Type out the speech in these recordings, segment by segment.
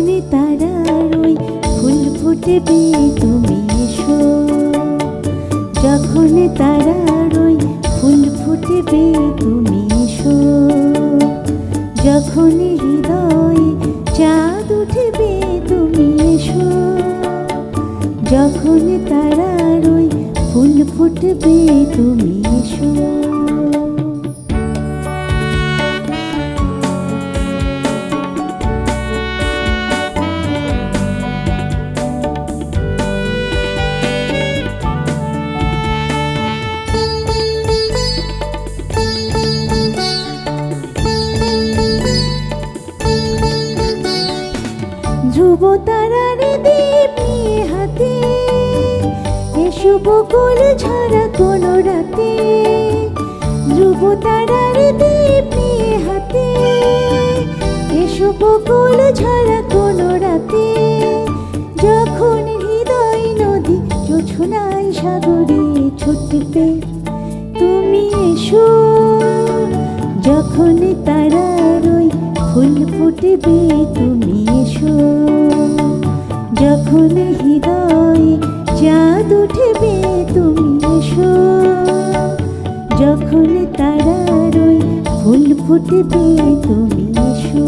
জীবনে তারারই ফুল ফুটবে তুমি এসো। যখন তারারই ফুল ফুটবে তুমি এসো। যখন হৃদয় চাঁদ উঠবে তুমি এসো। যখন তারারই ফুল ফুটবে তুমি এসো। ধ্রুব তারার দীপ নিয়ে হাতে। এসো বকুল ঝরা কোন রাতে। ধ্রুব তারার দীপ হাতে। এসো বকুল ঝরা কোন রাতে। যখন হৃদয় নদী জোছনায় সাগরে ছুটবে, তুমি এসো। ফুটবে তুমি এসো। যখন হৃদয়ে চাঁদ উঠবে তুমি এসো। যখন তারার ফুল ফুটবে তুমি এসো।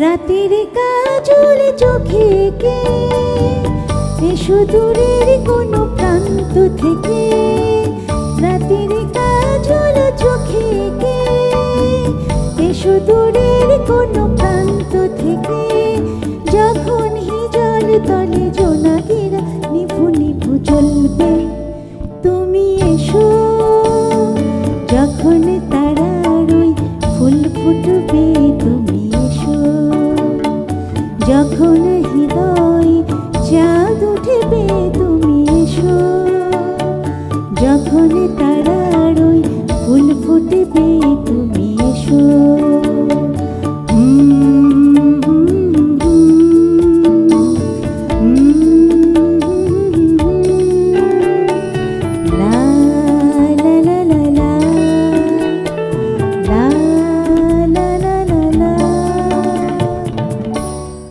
রাতের কাজল চোখে কে? এসো দূরের কোনো প্রান্ত থেকে। রাতের কাজল চোখে কে? এসো দূরের কোনো প্রান্ত থেকে। যখন হিজল তলে জোনাকিরা নিভু নিভু জ্বলবে তুমি এসো। যখন তারার যখন হৃদয় চাঁদ উঠবে তুমি এসো। যখন